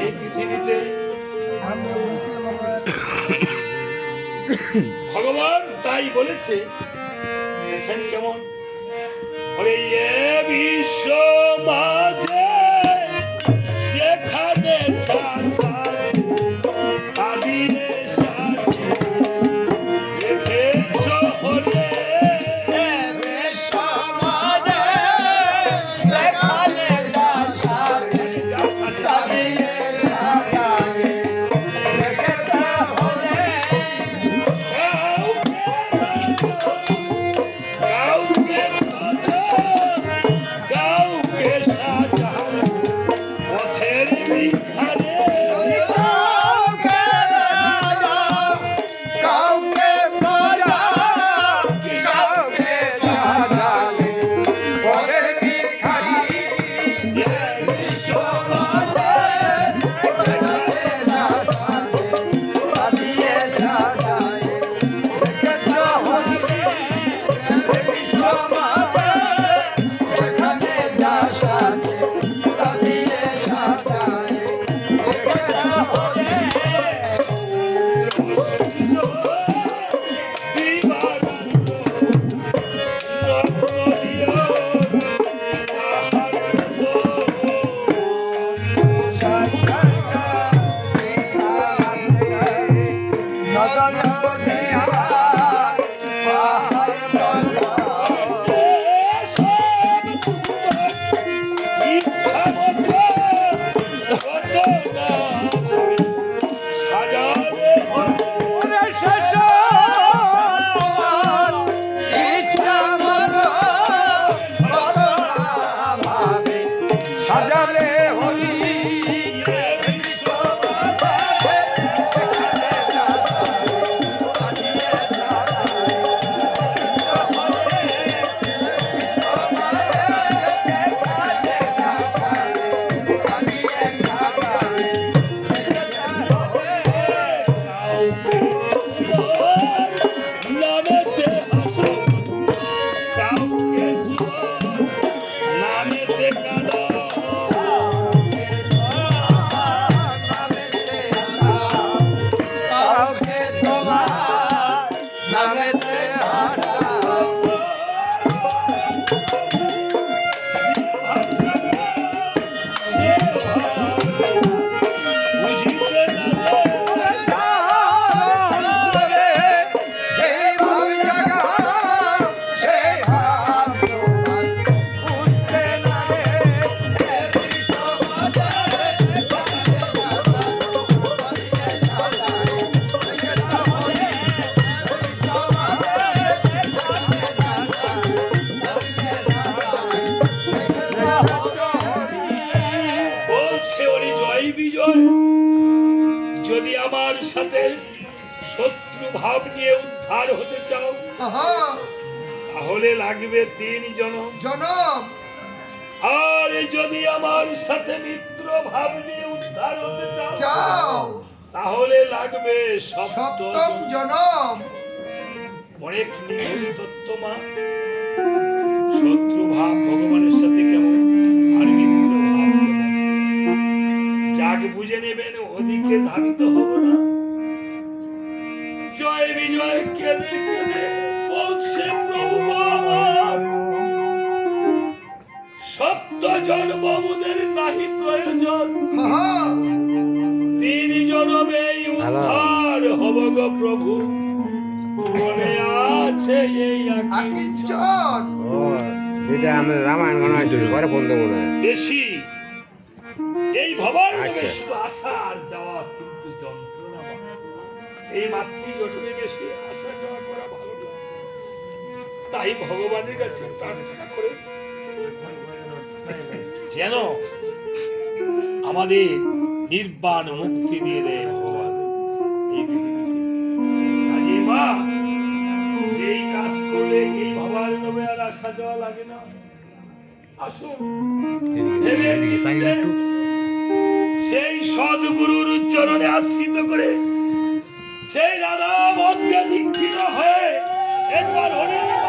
এই পৃথিবীতে ভগবান তাই বলেছে দেখেন কেমন। বিশ্ব সাথে শত্রু ভাব নিয়ে উদ্ধার হতে চাও? তাহলে লাগবে তিন জনম। জনম। আর যদি আমার সাথে মিত্র ভাব নিয়ে উদ্ধার হতে চাও তাহলে লাগবে সপ্তম জনম। অনেক নিগুণ তত্ত্ব মা। শত্রু ভাব ভগবানের সাথে কেমন? আর মিত্র ভাব কেমন? যাক বুঝে নেবেন ওদিকে ধাবিত হব না। কেঁদে কেঁদে বলছে প্রভু আমার। সত্য জন্ম নাহি প্রয়োজন। তিন জনমেই উদ্ধার হব গো প্রভু। মনে আছে এই আকি আকিঞ্চন এটা আমরা রামায়ণ হয়েছিল পরে ফোন দেবো বেশি। এই ভবার আচ্ছা। এই মাতৃ জঠরে বেশি আসা যাওয়া করা ভালো না। তাই ভগবানের কাছে প্রার্থনা করে। যেন আমাদের নির্বাণ মুক্তি দিয়ে দেয় ভগবান। এই মা, যেই কাজ করলে এই ভবার নবে আর আসা যাওয়া লাগে না। সেই সদ্গুরুর চরণে আশ্রিত করে সেই রাধা মধ্যে দীক্ষিত হয়ে একবার হরিবার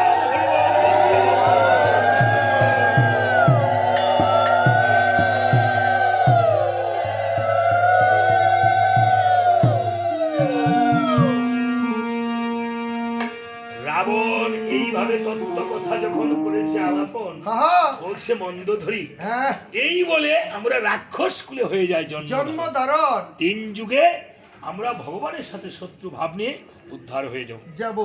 এইভাবে তত্ত্ব কথা যখন করেছে মন্দ ধরি। হ্যাঁ। এই বলে আমরা রাক্ষস কুলে হয়ে যায় জন্ম জন্ম তিন যুগে আমরা ভগবানের সাথে শত্রু ভাব নিয়ে উদ্ধার হয়ে যাব। যাব।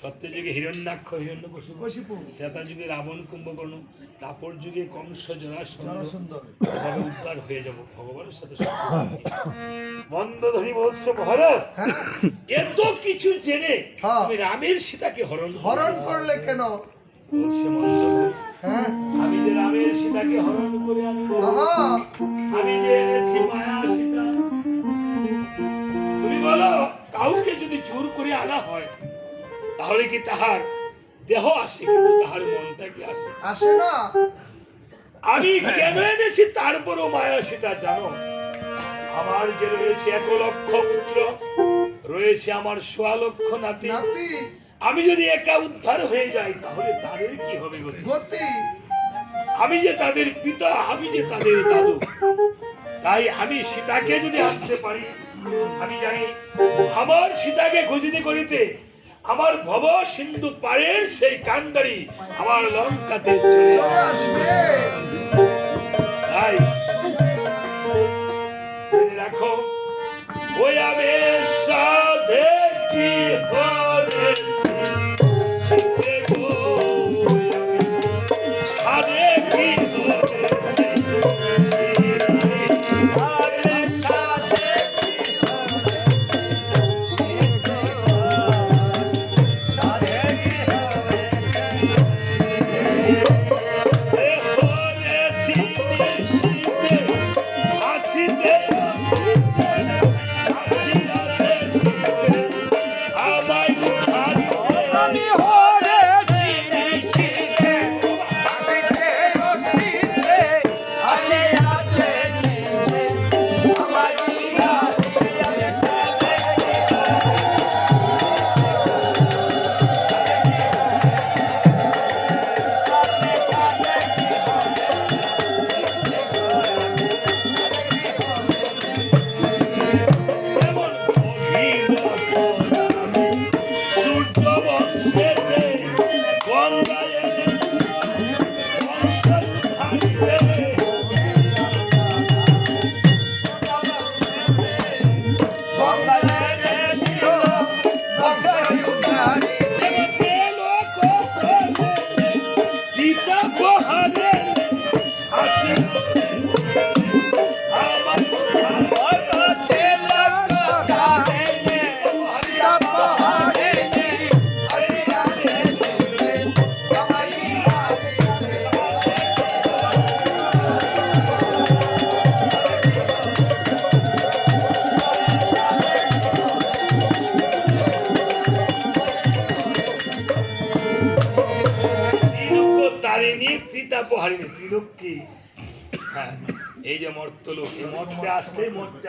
সত্য যুগে হিরণ্যাক্ষ হিরণ্যকশিপু কশিপু। ত্রেতা যুগে রাবণ কুম্ভকর্ণ তাপর যুগে কংস জরাসন্ধ এভাবে উদ্ধার হয়ে যাব ভগবানের সাথে শত্রু মন্দ ধরি বলছে মহারাজ? হ্যাঁ। এত কিছু জেনে হ্যাঁ। তুমি রামের সীতাকে হরণ হরণ করলে কেন? বলছে হ্যাঁ। আমি যে রামের সীতাকে হরণ করে আনব আমি যে এনেছি মায়া সীতা বলো কাউকে যদি চুর করে আনা হয় তাহলে কি তাহার দেহ আসে কিন্তু তাহার মনটা কি আসে? আসে না। আমি কেন এনেছি? তারপরও মায়া সীতা জানো? আমার যে রয়েছে এক লক্ষ পুত্র রয়েছে আমার সোয়া লক্ষ নাতি। আমি যদি একা উদ্ধার হয়ে যাই তাহলে তাদের কি হবে গতি। আমি যে তাদের পিতা আমি যে তাদের দাদু তাই আমি সীতাকে যদি আনতে পারি আমি জানি আমার সীতাকে খুঁজিতে করিতে আমার ভব সিন্ধু পাড়ের সেই কান্ডারি আমার লঙ্কাতে চলে আসবে। রাখো ওই আমের ত্রিতাপহারিণী ত্রিলোক কি? হ্যাঁ এই যে মর্তলোক এই মর্তে আসতে মর্তে